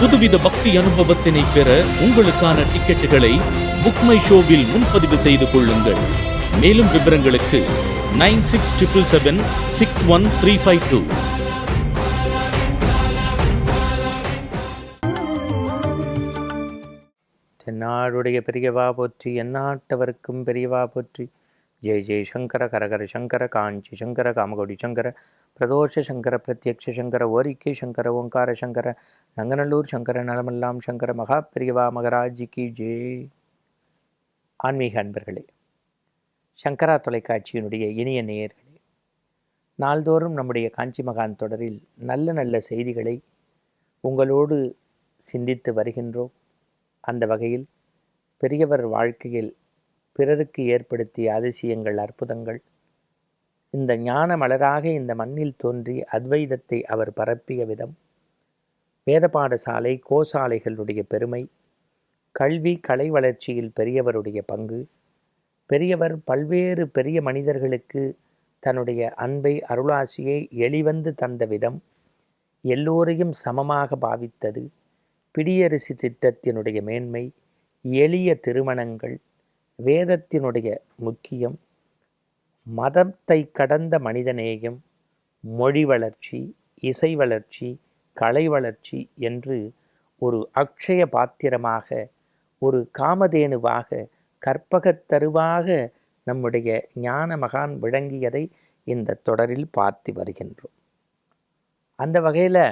புதுவித பக்தி அனுபவத்தினை பெற உங்களுக்கான டிக்கெட்டுகளை புக்மை ஷோவில் முன்பதிவு செய்து கொள்ளுங்கள். மேலும் விவரங்களுக்கு nine six triple seven six one three five two. தென்னாடுடைய பெரியவா போற்றி எந்நாட்டவருக்கும் பெரியவா போற்றி. ஜெய் ஜெய் சங்கர கரகர சங்கர காஞ்சி சங்கர காமகோடி சங்கர பிரதோஷ சங்கர பிரத்யக்ஷ சங்கர ஓரிக்கை சங்கர ஓங்கார சங்கர நங்கநல்லூர் சங்கர நலமெல்லாம் சங்கர மகா பிரியவா மகராஜி கி ஜே. ஆன்மீக அன்பர்களே சங்கரா தொலைக்காட்சியினுடைய இனிய நேயர்களே நாள்தோறும் நம்முடைய காஞ்சி மகான் தொடரில் நல்ல நல்ல செய்திகளை உங்களோடு சிந்தித்து வருகின்றோம். அந்த வகையில் பெரியவர் வாழ்க்கையில் பிறருக்கு ஏற்படுத்திய அதிசயங்கள் அற்புதங்கள் இந்த ஞான மலராக இந்த மண்ணில் தோன்றி அத்வைதத்தை அவர் பரப்பிய விதம். வேத பாடசாலை கோசாலைகளுடைய பெருமை கல்வி கலை வளர்ச்சியில் பெரியவருடைய பங்கு. பெரியவர் பல்வேறு பெரிய மனிதர்களுக்கு தன்னுடைய அன்பை அருளாசியை எளிவந்து தந்த விதம். எல்லோரையும் சமமாக பாவித்தது. பிடியரிசி திட்டத்தினுடைய மேன்மை எளிய திருமணங்கள் வேதத்தினுடைய முக்கியம். மதத்தை கடந்த மனிதநேயம் மொழி வளர்ச்சி இசை வளர்ச்சி கலை வளர்ச்சி என்று ஒரு அக்ஷய பாத்திரமாக ஒரு காமதேனுவாக கற்பகத்தருவாக நம்முடைய ஞான மகான் விளங்கியதை இந்த தொடரில் பார்த்து வருகின்றோம். அந்த வகையில்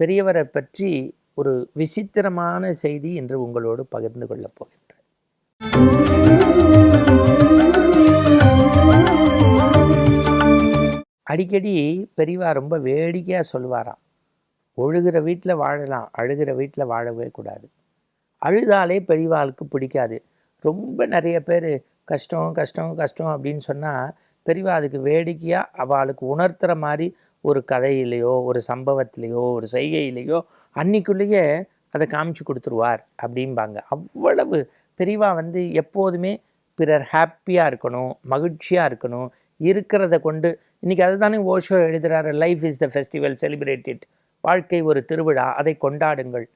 பெரியவரை பற்றி ஒரு விசித்திரமான செய்தி என்று உங்களோடு பகிர்ந்து கொள்ளப் போகின்றேன். அடிக்கடி பெரியவா ரொம்ப வேடிக்கையாக சொல்லுவாராம். ஒழுகிற வீட்டில் வாழலாம் அழுகிற வீட்டில் வாழவே கூடாது. அழுதாலே பெரியவாளுக்கு பிடிக்காது. ரொம்ப நிறைய பேர் கஷ்டம் கஷ்டம் கஷ்டம் அப்படின்னு சொன்னால் பெரியவா அதுக்கு வேடிக்கையாக அவளுக்கு உணர்த்துற மாதிரி ஒரு கதையிலையோ ஒரு சம்பவத்திலேயோ ஒரு செய்கையிலையோ அன்னைக்குள்ளேயே அதை காமிச்சு கொடுத்துருவார் அப்படிம்பாங்க. அவ்வளவு பெரியவா வந்து எப்போதுமே பிறர் ஹாப்பியாக இருக்கணும் மகிழ்ச்சியாக இருக்கணும் இருக்கிறத கொண்டு இன்றைக்கி அதுதானே Osho எழுதுகிறாரு life is the festival celebrated வாழ்க்கை ஒரு திருவிழா அதை கொண்டாடுங்கள்.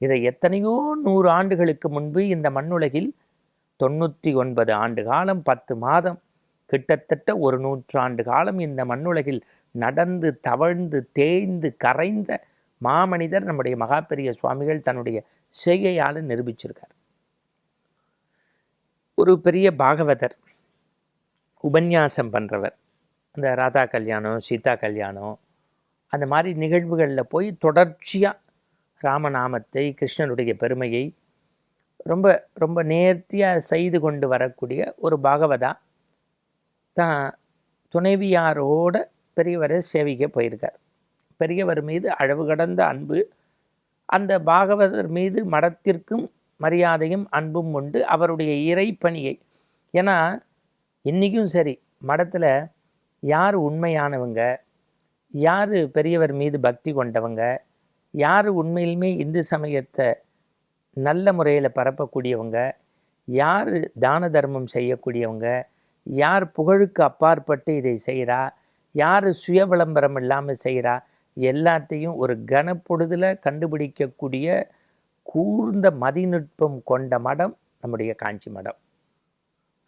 இதை எத்தனையோ நூறு ஆண்டுகளுக்கு முன்பு இந்த மண்ணுலகில் தொண்ணூற்றி ஒன்பது ஆண்டு காலம் பத்து மாதம் கிட்டத்தட்ட ஒரு நூற்றாண்டு காலம் இந்த மண்ணுலகில் நடந்து தவழ்ந்து தேய்ந்து கரைந்த மாமனிதர் நம்முடைய மகாபெரிய சுவாமிகள் தன்னுடைய செய்கையால் நிரூபிச்சிருக்கார். ஒரு பெரிய பாகவதர் உபன்யாசம் பண்ணுறவர் அந்த ராதா கல்யாணம் சீதா கல்யாணம் அந்த மாதிரி நிகழ்வுகளில் போய் தொடர்ச்சியாக ராமநாமத்தை கிருஷ்ணனுடைய பெருமையை ரொம்ப ரொம்ப நேர்த்தியாக செய்து கொண்டு வரக்கூடிய ஒரு பாகவதா தான் துணைவியாரோட பெரியவரை சேவிக்க போயிருக்கார். பெரியவர் மீது அளவு கடந்த அன்பு அந்த பாகவதர் மீது மடத்திற்கும் மரியாதையும் அன்பும் உண்டு. அவருடைய இறைப்பணியை ஏன்னா இன்றைக்கும் சரி மடத்தில் யார் உண்மையானவங்க? யார் பெரியவர் மீது பக்தி கொண்டவங்க? யார் உண்மையிலுமே இந்து சமயத்தை நல்ல முறையில் பரப்பக்கூடியவங்க? யார் தான தர்மம் செய்யக்கூடியவங்க? யார் புகழுக்கு அப்பாற்பட்டு இதை செய்கிறா யார் சுய விளம்பரம் இல்லாமல் செய்கிறா எல்லாத்தையும் ஒரு கனப்பொழுதில் கண்டுபிடிக்கக்கூடிய கூர்ந்த மதிநுட்பம் கொண்ட மடம் நம்முடைய காஞ்சி மடம்.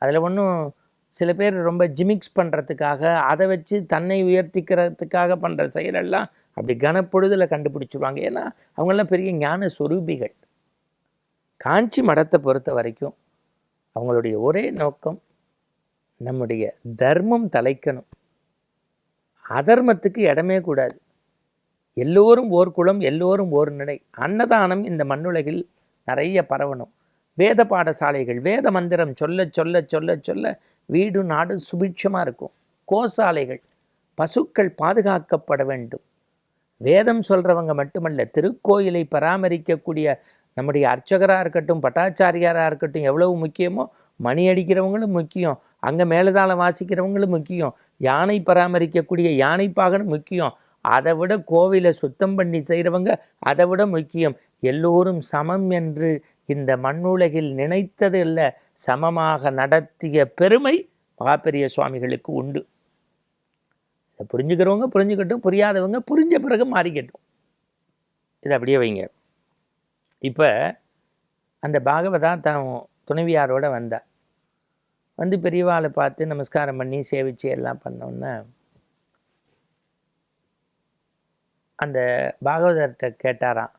அதில் ஒன்றும் சில பேர் ரொம்ப ஜிமிக்ஸ் பண்ணுறதுக்காக அதை வச்சு தன்னை உயர்த்திக்கிறதுக்காக பண்ணுற செயலெல்லாம் அப்படி கனப்பொழுதில் கண்டுபிடிச்சிருவாங்க. ஏன்னா அவங்கெல்லாம் பெரிய ஞான சொரூபிகள். காஞ்சி மடத்தை பொறுத்த வரைக்கும் அவங்களுடைய ஒரே நோக்கம் நம்முடைய தர்மம் தலைக்கணும். அதர்மத்துக்கு இடமே கூடாது. எல்லோரும் ஓர் குலம் எல்லோரும் ஓர் நிலை. அன்னதானம் இந்த மண்ணுலகில் நிறைய பரவணும். வேத பாடசாலைகள் வேத மந்திரம் சொல்ல சொல்ல சொல்ல சொல்ல வீடு நாடு சுபிட்சமாக இருக்கும். கோசாலைகள் பசுக்கள் பாதுகாக்கப்பட வேண்டும். வேதம் சொல்கிறவங்க மட்டுமல்ல திருக்கோயிலை பராமரிக்கக்கூடிய நம்முடைய அர்ச்சகராக இருக்கட்டும் பட்டாச்சாரியாராக இருக்கட்டும் எவ்வளவு முக்கியமோ மணி அடிக்கிறவங்களும் முக்கியம் அங்கே மேலதாளம் வாசிக்கிறவங்களும் முக்கியம் யானை பராமரிக்கக்கூடிய யானைப்பாகனும் முக்கியம் அதை விட கோவிலை சுத்தம் பண்ணி செய்கிறவங்க அதை விட முக்கியம். எல்லோரும் சமம் என்று இந்த மண்ணுலகில் நினைத்தது இல்லை சமமாக நடத்திய பெருமை மகாபெரிய சுவாமிகளுக்கு உண்டு. இதை புரிஞ்சுக்கிறவங்க புரிஞ்சுக்கட்டும் புரியாதவங்க புரிஞ்ச பிறகு மாறிக்கட்டும். இதை அப்படியே வைங்க. இப்போ அந்த பாகவதா தான் துணைவியாரோட வந்தா வந்து பெரியவாளை பார்த்து நமஸ்காரம் பண்ணி சேவிச்சு எல்லாம் பண்ணோன்னே அந்த பாகவதர்கிட்ட கேட்டாராம்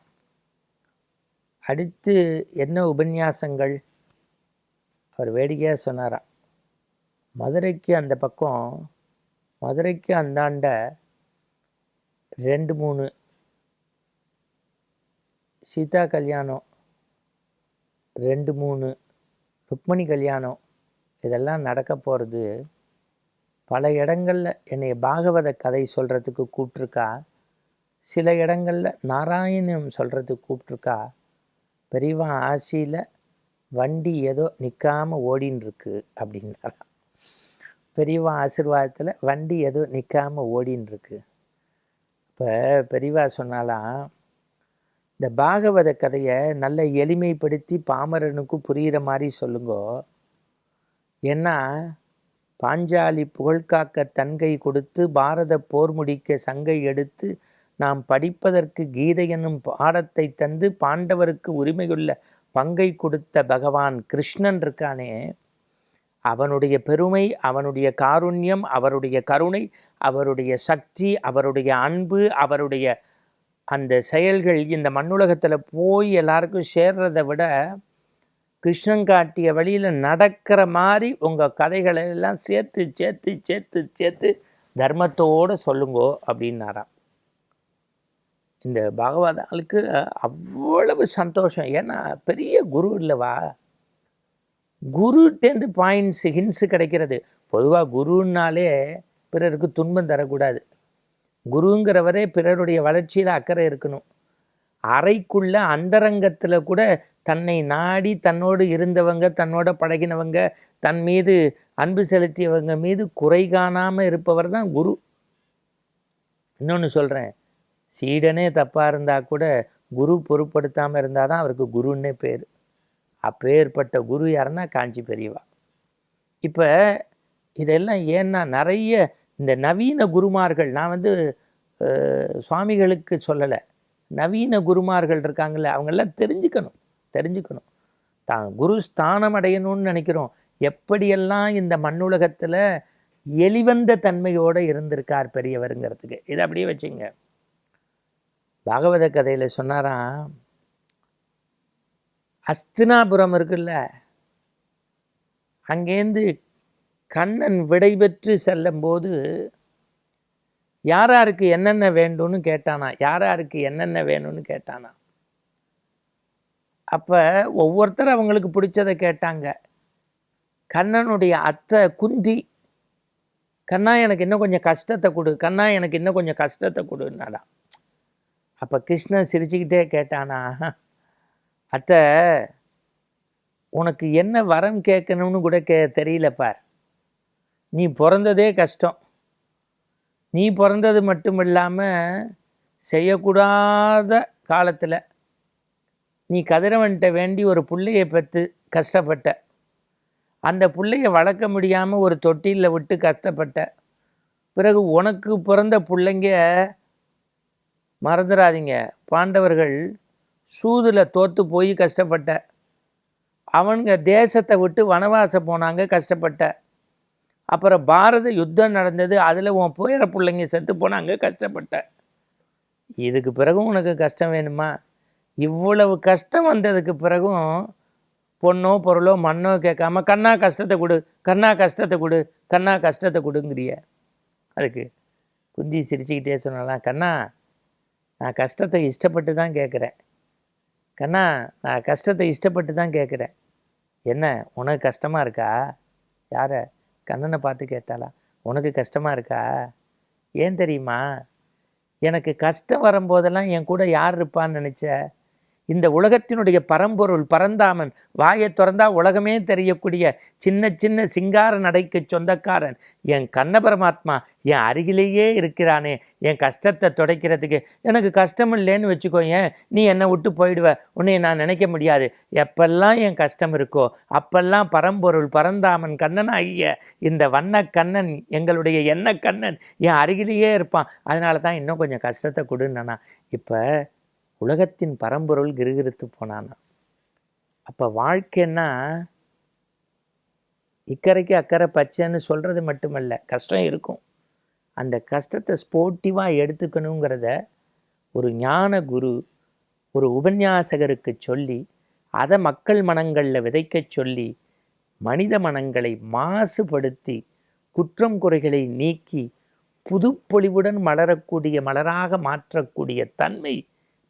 அடுத்து என்ன உபன்யாசங்கள்? அவர் வேடிக்கையாக சொன்னாராம் மதுரைக்கு அந்த பக்கம் மதுரைக்கு அந்தாண்ட ரெண்டு மூணு சீதா கல்யாணம் ரெண்டு மூணு ருக்மணி கல்யாணம் இதெல்லாம் நடக்க போகிறது பல இடங்களில். என்னை பாகவத கதை சொல்கிறதுக்கு கூப்பிட்ருக்கா சில இடங்களில் நாராயணம் சொல்கிறதுக்கு கூப்பிட்ருக்கா பெரியவா ஆசியில் வண்டி ஏதோ நிற்காமல் ஓடின்னு அப்படின்னாராம். பெரியவா ஆசீர்வாதத்தில் வண்டி ஏதோ நிற்காமல் ஓடின்னு இருக்கு இப்போ பெரியவா சொன்னாலாம் இந்த பாகவத கதையை நல்ல எளிமைப்படுத்தி பாமரனுக்கு புரிகிற மாதிரி சொல்லுங்கோ. ஏன்னா பாஞ்சாலி புகழ்காக்க தன்கை கொடுத்து பாரத போர் முடிக்க சங்கை எடுத்து நாம் படிப்பதற்கு கீதை என்னும் பாடத்தை தந்து பாண்டவருக்கு உரிமையுள்ள பங்கை கொடுத்த பகவான் கிருஷ்ணன் இருக்கானே. அவனுடைய பெருமை அவனுடைய காருண்யம் அவருடைய கருணை அவருடைய சக்தி அவருடைய அன்பு அவருடைய அந்த செயல்கள் இந்த மண்ணுலகத்தில் போய் எல்லாருக்கும் சேர்றதை விட கிருஷ்ணன் காட்டிய வழியில் நடக்கிற மாதிரி உங்கள் கதைகளை எல்லாம் சேர்த்து சேர்த்து சேர்த்து சேர்த்து தர்மத்தோடு சொல்லுங்கோ அப்படின்னாராம். இந்த பகவதாளுக்கு அவ்வளவு சந்தோஷம். ஏன்னா பெரிய குரு இல்லைவா? குருட்டேந்து பாயிண்ட்ஸ் ஹின்ஸு கிடைக்கிறது. பொதுவாக குருன்னாலே பிறருக்கு துன்பம் தரக்கூடாது. குருங்கிறவரே பிறருடைய வளர்ச்சியில் அக்கறை இருக்கணும். அறைக்குள்ள அந்தரங்கத்தில் கூட தன்னை நாடி தன்னோடு இருந்தவங்க தன்னோட பழகினவங்க தன் மீது அன்பு செலுத்தியவங்க மீது குறை காணாமல் இருப்பவர் தான் குரு. இன்னொன்று சொல்கிறேன் சீடனே தப்பாக இருந்தால் கூட குரு பொருட்படுத்தாமல் இருந்தால் தான் அவருக்கு குருன்னே பேர். அப்பேற்பட்ட குரு யாருன்னா காஞ்சி பெரியவா. இப்போ இதெல்லாம் ஏன்னா நிறைய இந்த நவீன குருமார்கள் நான் வந்து சுவாமிகளுக்கு சொல்லலை. நவீன குருமார்கள் இருக்காங்கல்ல அவங்கெல்லாம் தெரிஞ்சுக்கணும் தெரிஞ்சுக்கணும். தான் குரு ஸ்தானம் அடையணும்னு நினைக்கிறோம். எப்படியெல்லாம் இந்த மண்ணுலகத்தில் எளிவந்த தன்மையோடு இருந்திருக்கார் பெரியவருங்கிறதுக்கு. இதை அப்படியே வச்சுங்க. பாகவத கதையில் சொன்னாராம் அஸ்தினாபுரம் இருக்குல்ல அங்கேருந்து கண்ணன் விடைபெற்று செல்லும்போது யார் யாருக்கு என்னென்ன வேண்டும்னு கேட்டானா யார் யாருக்கு என்னென்ன வேணும்னு கேட்டானா. அப்போ ஒவ்வொருத்தர் அவங்களுக்கு பிடிச்சதை கேட்டாங்க. கண்ணனுடைய அத்தை குந்தி கண்ணா எனக்கு இன்னும் கொஞ்சம் கஷ்டத்தை கொடு கண்ணா எனக்கு இன்னும் கொஞ்சம் கஷ்டத்தை கொடுன்னாடா அப்போ கிருஷ்ணன் சிரிச்சுக்கிட்டே கேட்டானா அத்தை உனக்கு என்ன வரம் கேட்கணும்னு கூட கே தெரியல பார். நீ பிறந்ததே கஷ்டம். நீ பிறந்தது மட்டும் இல்லாமல் செய்யக்கூடாத காலத்தில் நீ கதிரவன்கிட்ட வேண்டி ஒரு பிள்ளையை பெற்று கஷ்டப்பட்ட. அந்த பிள்ளைய வளர்க்க முடியாமல் ஒரு தொட்டிலில் விட்டு கஷ்டப்பட்ட. பிறகு உனக்கு பிறந்த பிள்ளைங்க மறந்துடாதீங்க பாண்டவர்கள் சூதில் தோற்று போய் கஷ்டப்பட்ட. அவனுங்க தேசத்தை விட்டு வனவாசம் போனாங்க கஷ்டப்பட்ட. அப்புறம் பாரத யுத்தம் நடந்தது அதில் உன் போயிற பிள்ளைங்க செத்து போனாங்க கஷ்டப்பட்ட. இதுக்கு பிறகும் உனக்கு கஷ்டம் வேணுமா? இவ்வளவு கஷ்டம் வந்ததுக்கு பிறகும் பொண்ணோ பொருளோ மண்ணோ கேட்காம கண்ணா கஷ்டத்தை கொடு கண்ணா கஷ்டத்தை கொடு கண்ணா கஷ்டத்தை கொடுங்கிறிய. அதுக்கு குந்தி சிரிச்சுக்கிட்டே சொன்னாலாம் கண்ணா நான் கஷ்டத்தை இஷ்டப்பட்டு தான் கேட்குறேன். கண்ணா நான் கஷ்டத்தை இஷ்டப்பட்டு தான் கேட்குறேன். என்ன உனக்கு கஷ்டமாக இருக்கா? யாரை? கண்ணனை பார்த்து கேட்டாளா. உனக்கு கஷ்டமாக இருக்கா? ஏன் தெரியுமா? எனக்கு கஷ்டம் வரும்போதெல்லாம் என் கூட யார் இருப்பான்னு நினச்ச? இந்த உலகத்தினுடைய பரம்பொருள் பரந்தாமன். வாயை திறந்தா உலகமே தெரியக்கூடிய சின்ன சின்ன சிங்கார நடைக்கு சொந்தக்காரன். என் கண்ண பரமாத்மா என் அருகிலேயே இருக்கிறானே. என் கஷ்டத்தை துடைக்கிறதுக்கு எனக்கு கஷ்டம் இல்லைன்னு வச்சுக்கோ ஏன்? நீ என்னை விட்டு போயிடுவ. உன்னை நான் நினைக்க முடியாது. எப்பெல்லாம் என் கஷ்டம் இருக்கோ அப்பெல்லாம் பரம்பொருள் பரந்தாமன் கண்ணன் ஐய இந்த வண்ண கண்ணன் எங்களுடைய எண்ண கண்ணன் என் அருகிலேயே இருப்பான். அதனால தான் இன்னும் கொஞ்சம் கஷ்டத்தை கொடுன்னா இப்போ உலகத்தின் பரம்பொருள் கிருகிருத்து போனானா? அப்போ வாழ்க்கைன்னா இக்கரைக்கு அக்கறை பச்சைன்னு சொல்கிறது மட்டுமல்ல கஷ்டம் இருக்கும். அந்த கஷ்டத்தை ஸ்போர்ட்டிவாக எடுத்துக்கணுங்கிறத ஒரு ஞான குரு ஒரு உபன்யாசகருக்கு சொல்லி அதை மக்கள் மனங்களில் விதைக்கச் சொல்லி மனித மனங்களை மாசுபடுத்தி குற்றம் குறைகளை நீக்கி புதுப்பொழிவுடன் மலரக்கூடிய மலராக மாற்றக்கூடிய தன்மை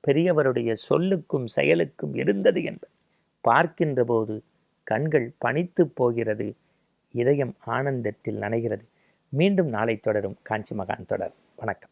பெரியவருடைய சொல்லுக்கும் செயலுக்கும் இருந்தது என்பது பார்க்கின்ற போது கண்கள் பனித்து போகிறது. இதயம் ஆனந்தத்தில் நனைகிறது. மீண்டும் நாளை தொடரும். காஞ்சி மகான் தொடர். வணக்கம்.